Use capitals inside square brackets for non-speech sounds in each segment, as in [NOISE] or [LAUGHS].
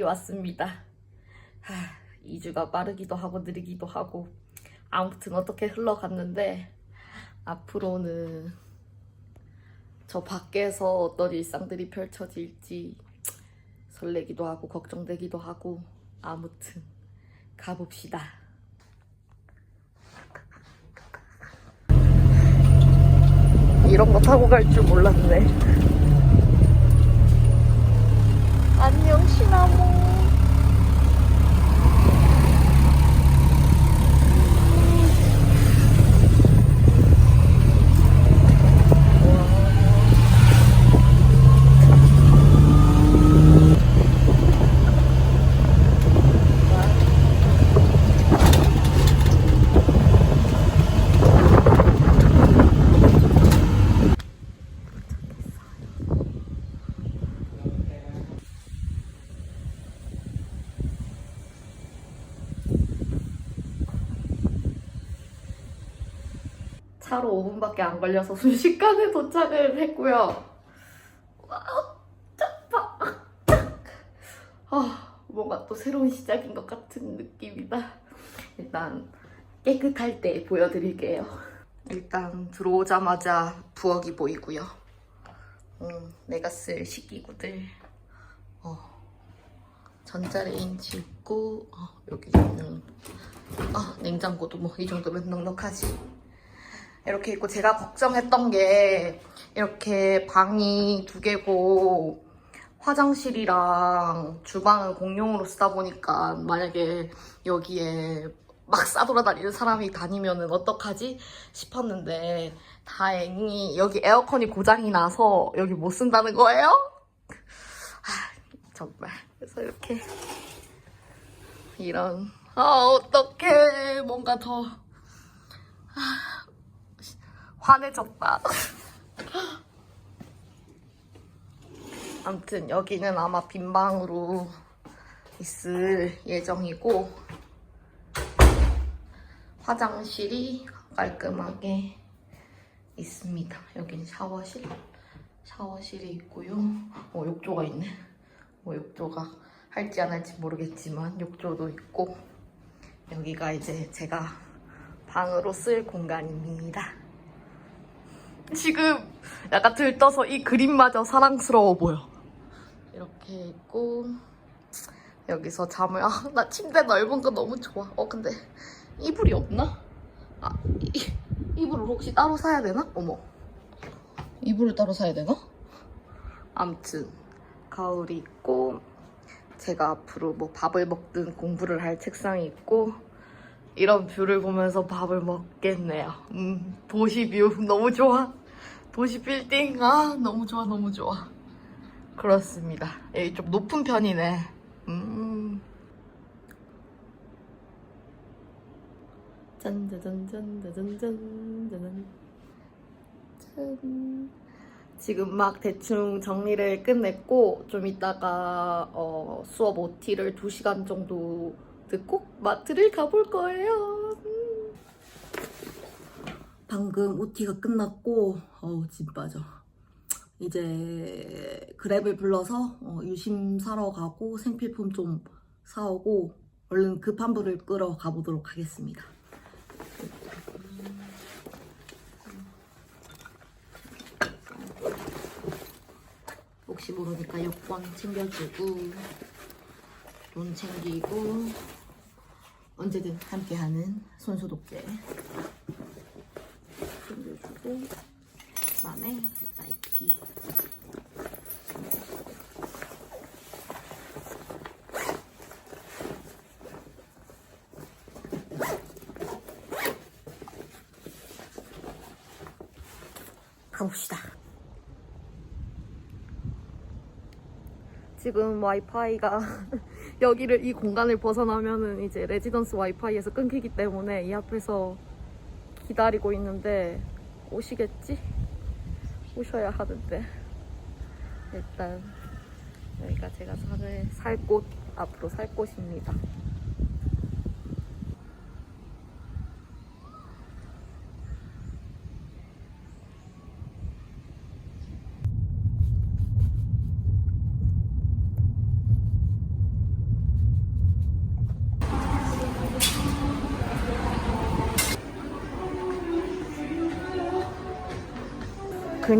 날이 왔습니다. 하, 2주가 빠르기도 하고 느리기도 하고 아무튼 어떻게 흘러갔는데 앞으로는 저 밖에서 어떤 일상들이 펼쳐질지 설레기도 하고 걱정되기도 하고 아무튼 가봅시다. 이런 거 타고 갈 줄 몰랐네. 안녕 시나모. 차로 5분밖에 안 걸려서 순식간에 도착을 했고요. 아, 뭔가 또 새로운 시작인 것 같은 느낌이다. 일단 깨끗할 때 보여드릴게요. 일단 들어오자마자 부엌이 보이고요. 음, 내가 쓸 식기구들. 어, 전자레인지 있고 어, 여기는 아, 냉장고도 뭐 이 정도면 넉넉하지. 이렇게 있고 제가 걱정했던 게 이렇게 방이 두 개고 화장실이랑 주방을 공용으로 쓰다 보니까 만약에 여기에 막 싸돌아다니는 사람이 다니면은 어떡하지? 싶었는데 다행히 여기 에어컨이 고장이 나서 여기 못 쓴다는 거예요? 아, 정말. 그래서 이렇게 이런 아 어떡해. 뭔가 더 환해졌다. 아무튼 여기는 아마 빈방으로 있을 예정이고 화장실이 깔끔하게 있습니다. 여기는 샤워실, 샤워실이 있고요. 어, 욕조가 있네. 뭐 욕조가 할지 안 할지 모르겠지만 욕조도 있고 여기가 이제 제가 방으로 쓸 공간입니다. 지금 약간 들떠서 이 그림마저 사랑스러워 보여. 이렇게 있고 여기서 잠을 아 나 침대 넓은 거 너무 좋아. 어 근데 이불이 없나? 아 이, 이불을 혹시 따로 사야 되나? 어머 이불을 따로 사야 되나? 암튼 가을이 있고 제가 앞으로 뭐 밥을 먹든 공부를 할 책상이 있고 이런 뷰를 보면서 밥을 먹겠네요. 음, 도시 뷰 너무 좋아. 도시 빌딩 아 너무 좋아 너무 좋아. 그렇습니다. 여기 좀 높은 편이네. 음. 짠짜잔짠짜잔짠 짠. 지금 막 대충 정리를 끝냈고 좀 이따가 어, 수업 OT를 2시간 정도 듣고 마트를 가볼 거예요. 음. 방금 OT가 끝났고 어우 진 빠져. 이제 그랩을 불러서 어, 유심 사러 가고 생필품 좀 사오고 얼른 급한 불을 끌어 가보도록 하겠습니다. 혹시 모르니까 여권 챙겨주고 돈 챙기고 언제든 함께하는 손소독제 챙겨주고 그다음에 나이키 가봅시다. 지금 와이파이가 [LAUGHS] 여기를 이 공간을 벗어나면은 이제 레지던스 와이파이에서 끊기기 때문에 이 앞에서 기다리고 있는데 오시겠지? 오셔야 하는데 일단 여기가 제가 살을 살곳 앞으로 살 곳입니다.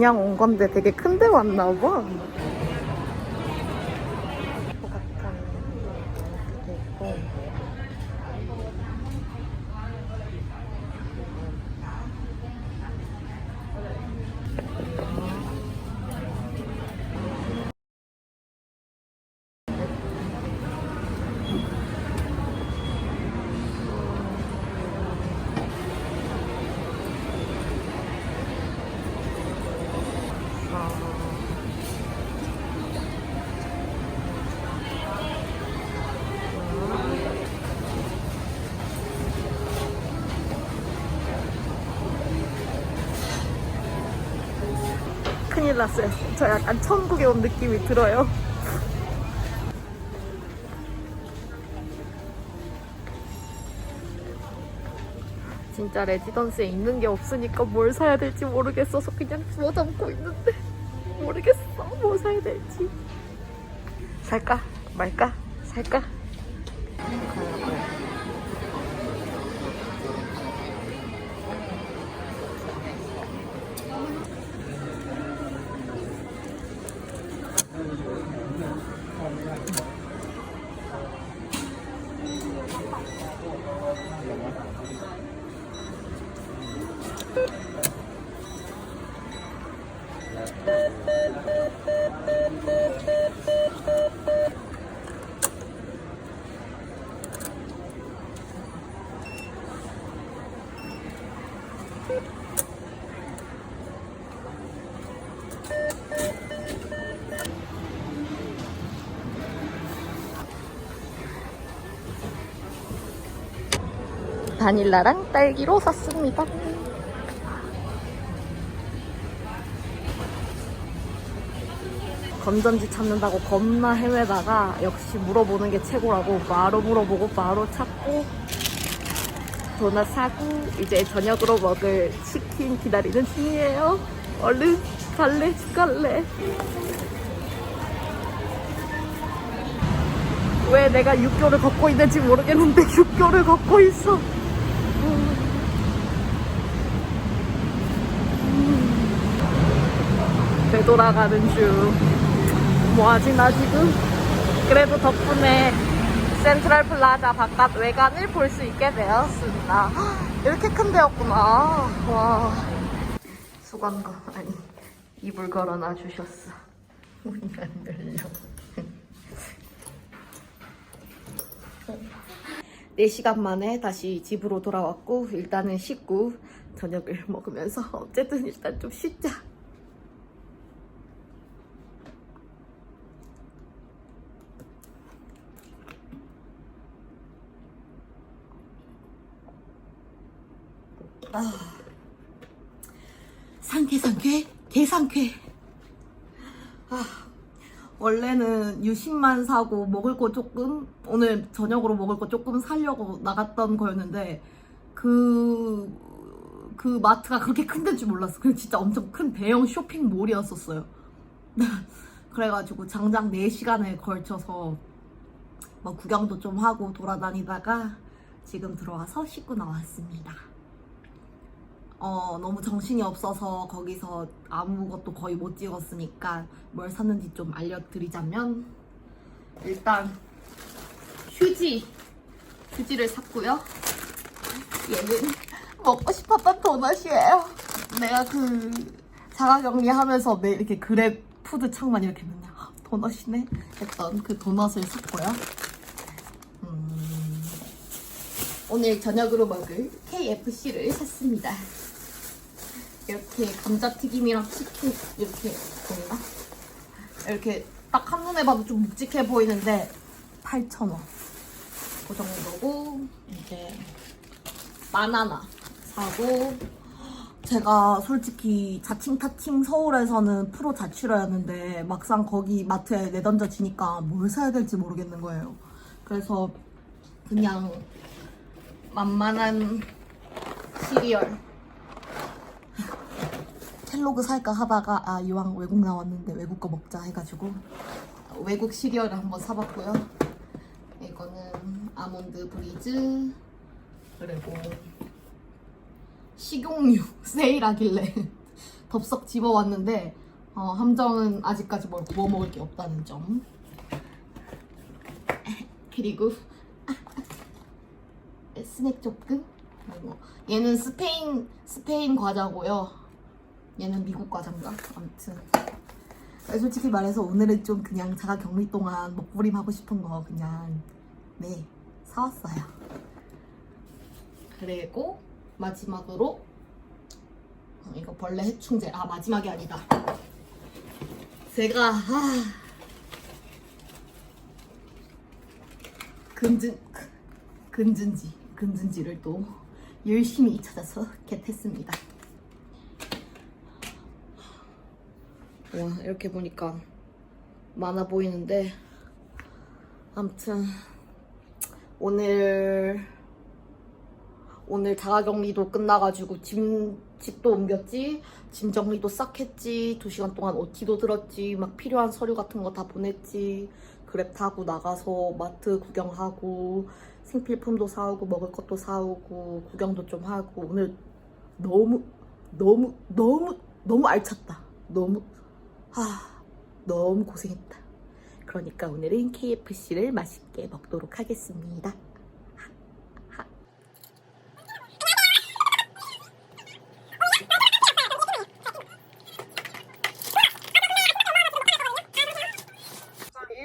그냥 온 건데 되게 큰데 왔나 봐. 큰일 났어요. 저 약간 천국에 온 느낌이 들어요. 진짜 레지던스에 있는 게 없으니까 뭘 사야 될지 모르겠어서 그냥 주워 담고 있는데. 모르겠어. 뭐 사야 될지. 살까? 말까? 살까 바닐라랑 딸기로 샀습니다. 건전지 찾는다고 겁나 헤매다가 역시 물어보는 게 최고라고 바로 물어보고 바로 찾고 도넛 사고 이제 저녁으로 먹을 치킨 기다리는 중이에요. 얼른 갈래 갈래. 왜 내가 육교를 걷고 있는지 모르겠는데 육교를 걷고 있어. 되돌아가는 중. 뭐하지 나 지금? 그래도 덕분에 센트럴 플라자 바깥 외관을 볼 수 있게 되었습니다. 헉, 이렇게 큰 데였구나. 와. 수건거 아니 이불 걸어놔 주셨어. 문이 안 열려. [LAUGHS] 4시간 만에 다시 집으로 돌아왔고 일단은 씻고 저녁을 먹으면서 [LAUGHS] 어쨌든 일단 좀 쉬자. 아, 상쾌 상쾌 개상쾌. 아, 원래는 유심만 사고 먹을 거 조금 오늘 저녁으로 먹을 거 조금 사려고 나갔던 거였는데 그그 마트가 그렇게 큰 데인 줄 몰랐어. 그 진짜 엄청 큰 대형 쇼핑몰이었었어요. [LAUGHS] 그래가지고 장장 4시간에 걸쳐서 뭐 구경도 좀 하고 돌아다니다가 지금 들어와서 씻고 나왔습니다. 어, 너무 정신이 없어서 거기서 아무것도 거의 못 찍었으니까 뭘 샀는지 좀 알려드리자면 일단 휴지 휴지를 샀고요. 얘는 먹고 싶었던 도넛이에요. 내가 그 자가격리하면서 매일 이렇게 그랩 푸드 창만 이렇게 맨날 "아, 도넛이네 했던 그 도넛을 샀고요. 음, 오늘 저녁으로 먹을 KFC를 샀습니다. 이렇게 감자튀김이랑 치킨 이렇게 보이나? 이렇게 딱 한눈에 봐도 좀 묵직해 보이는데 8,000원. 그 정도고 이제 바나나 사고. 제가 솔직히 자칭 타칭 서울에서는 프로 자취러였는데 막상 거기 마트에 내던져지니까 뭘 사야 될지 모르겠는 거예요. 그래서 그냥 만만한 시리얼 켈로그 살까 하다가 아 이왕 외국 나왔는데 외국 거 먹자 해가지고 외국 시리얼을 한번 사봤고요. 이거는 아몬드 브리즈 그리고 식용유 [LAUGHS] 세일하길래 덥석 집어왔는데 어, 함정은 아직까지 뭘 구워 먹을 게 없다는 점. 그리고 스낵 조금. 그리고 얘는 스페인 스페인 과자고요. 얘는 미국 과자인가? 아무튼 솔직히 말해서 오늘은 좀 그냥 자가 격리 동안 먹부림 하고 싶은 거 그냥 네 사왔어요. 그리고 마지막으로 어, 이거 벌레 해충제 아 마지막이 아니다. 제가 아, 금진 금진지 금진지를 또 열심히 찾아서 겟했습니다. 와 이렇게 보니까 많아 보이는데 아무튼 오늘 오늘 자가 격리도 끝나가지고 짐, 집도 옮겼지? 짐 정리도 싹 했지? 두 시간 동안 OT도 들었지? 막 필요한 서류 같은 거 다 보냈지? 그랩 타고 나가서 마트 구경하고 생필품도 사오고 먹을 것도 사오고 구경도 좀 하고 오늘 너무 너무 너무 너무 알찼다. 너무 아 너무 고생했다 그러니까 오늘은 KFC를 맛있게 먹도록 하겠습니다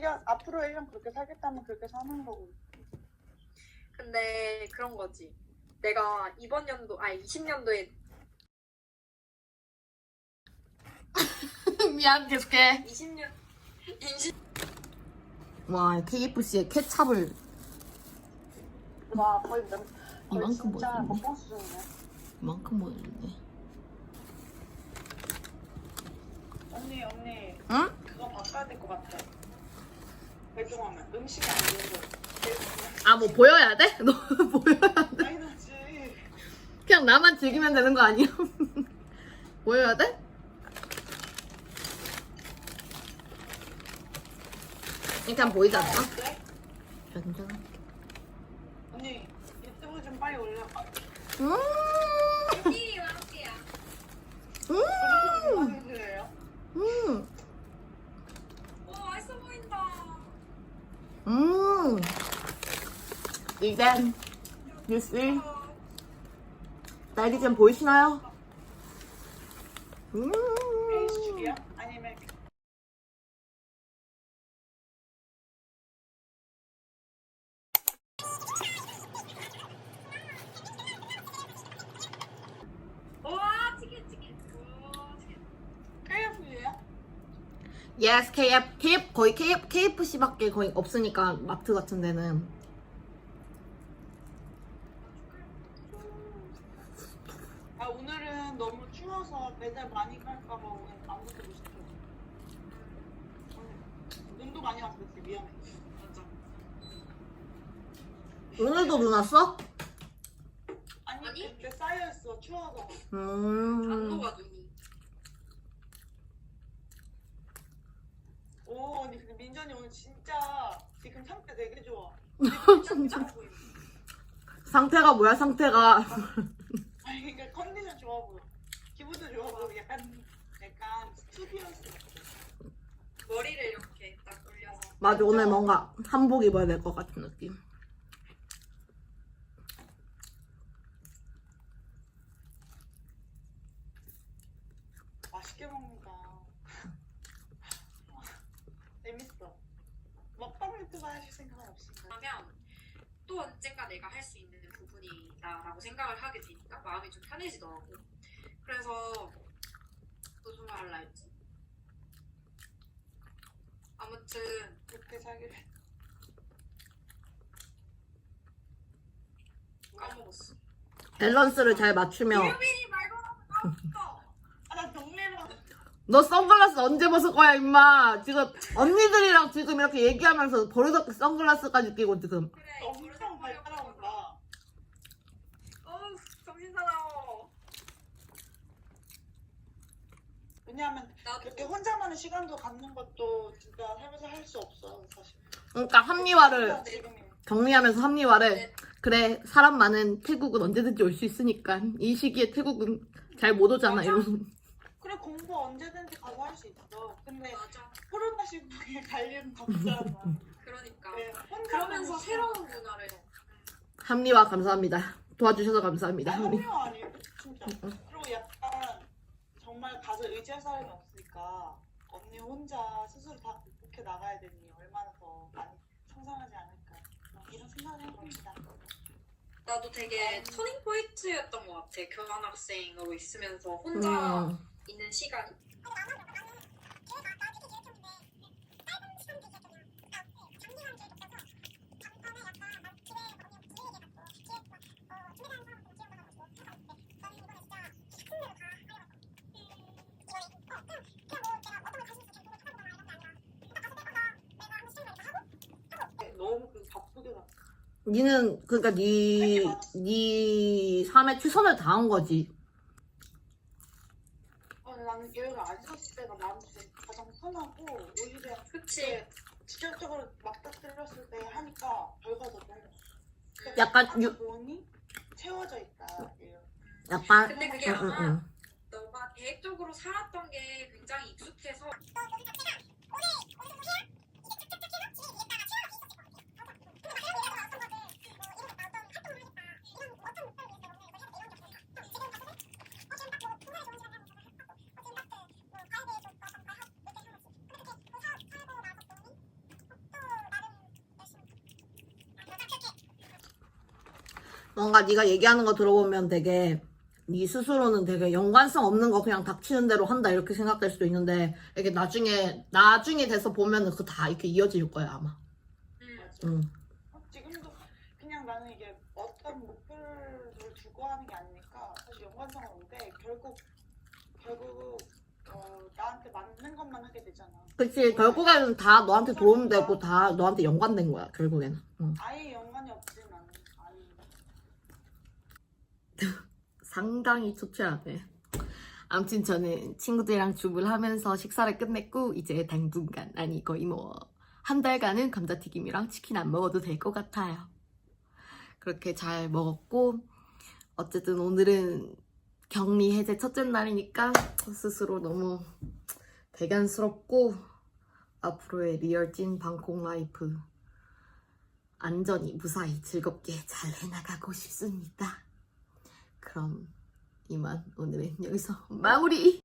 일년 앞으로 1년 그렇게 살겠다면 그렇게 사는 거고. 근데 그런 거지. 내가 이번 연도, 아니 20년도에 미안 계속해 20년 20와 KFC에 케찹을 와 거의 몇, 거의 이만큼 진짜 보여줬네. 먹방 수준이네. 이만큼 보여줬네 언니 언니 응? 그거 바꿔야 될 것 같아. 배종하면 음식이 안 되는 거. 아 뭐 보여야 돼? [LAUGHS] 너 보여야 돼? 당연하지. 그냥 나만 즐기면 되는 거 아니야? [LAUGHS] 보여야 돼? 하면 보이지 않나? 어때? 완전 언니 유튜브 좀 빨리 올려. 아, 음 좀. 음, 오 맛있어 보인다. 음. 이젠 뉴스 딸기잼 보이시나요? 음. H축이야? 아니면 와 치킨 치킨. 와 치킨. KFC야? Yes, KF, KF 거의 KF, KFC밖에 거의 없으니까 마트 같은 데는 아 오늘은 너무 추워서 배달 많이 갈까봐 오늘 아무것도 못 시켜. 눈도 많이 왔어, 그치? 위험해. 맞아. 오늘도 눈 왔어? 아니? 그때 쌓여있어, 추워서. 음. 단도가 눈이. 오, 언니 근데 민전이 오늘 진짜 지금 상태 되게 좋아. 진짜 보인다. [LAUGHS] 상태가 뭐야 상태가? 아니 그러니까 컨디션 좋아 보여. 기분도 좋아 보여. 약간 약간 스튜디오스. 머리를 이렇게 딱 올려서. 맞아 오늘 뭔가 한복 입어야 될 것 같은 느낌. 맛있게 먹는다. 재밌어. 먹방 유튜브 하실 생각은 없을까요? 하면 또 언젠가 내가 할 수 있는 부분이다라고 생각을 하게 되니까 마음이 좀 편해지더라고. 그래서 무슨 말 할라 했지? 아무튼 그렇게 했 까먹었어. 밸런스를 잘 맞추며 유빈이 말고 까먹었어. 아, 나 동네로 너 선글라스 언제 벗을 거야 임마 지금 언니들이랑 지금 이렇게 얘기하면서 버릇없게 선글라스까지 끼고 지금 그래. 엄청 발달한다. 어우 정신 사나워. 왜냐하면 그렇게 혼자만의 시간도 갖는 것도 진짜 살면서 할 수 없어, 사실. 그러니까 합리화를. 정리하면서 합리화를 네. 그래 사람 많은 태국은 언제든지 올 수 있으니까 이 시기에 태국은 잘 못 오잖아 맞아. 이러면서 그래 공부 언제든지 가서 할 수 있어. 근데 맞아. 코로나 시국에 갈 일은 없잖아. 그러니까. 네, 혼자 그러면서 가고 새로운 문화를. 합리화 감사합니다. 도와주셔서 감사합니다. 아니, 합리. 한명 아니에요, 진짜. 정말 가서 의지할 사람이 없으니까 언니 혼자 스스로 다 극복해 나가야 되니 얼마나 더 많이 성장하지 않을까 뭐 이런 생각을 해봅니다. 나도 되게 터닝 포인트였던 것 같아. 교환학생으로 있으면서 혼자 음. 있는 시간이. 너무 그 바쁘게 나. 니는 그러니까 니 니 삶에 최선을 다한 거지. 어, 나는 얘를 안 샀을 때가 나한테 가장 편하고 오히려 그치? 직접적으로 맞닥뜨렸을 때 하니까 결과도 너무 약간 유- 보니 채워져 있다. 이런. 약간 근데 그게 응, 아마 응. 너가 계획적으로 살았던 게 굉장히 익숙해서 뭔가 네가 얘기하는 거 들어보면 되게 네 스스로는 되게 연관성 없는 거 그냥 닥치는 대로 한다 이렇게 생각될 수도 있는데 이게 나중에 나중에 돼서 보면은 그 다 이렇게 이어질 거야 아마. 음, 응. 어, 지금도 그냥 나는 이게 어떤 목표를 두고 하는 게 아니니까 사실 연관성은 없는데 결국 결국 어, 나한테 맞는 것만 하게 되잖아. 그치 결국에는 다 너한테 도움되고 다 너한테 연관된 거야 결국에는. 응. 아예 연관이 없진 않은 아니. 상당히 초췌하네. 아무튼 저는 친구들이랑 줍을 하면서 식사를 끝냈고 이제 당분간 아니 거의 뭐 한 달간은 감자튀김이랑 치킨 안 먹어도 될 것 같아요. 그렇게 잘 먹었고 어쨌든 오늘은 격리 해제 첫째 날이니까 스스로 너무 대견스럽고 앞으로의 리얼 찐 방콕 라이프 안전히 무사히 즐겁게 잘 해나가고 싶습니다. 그럼 이만 오늘은 여기서 마무리!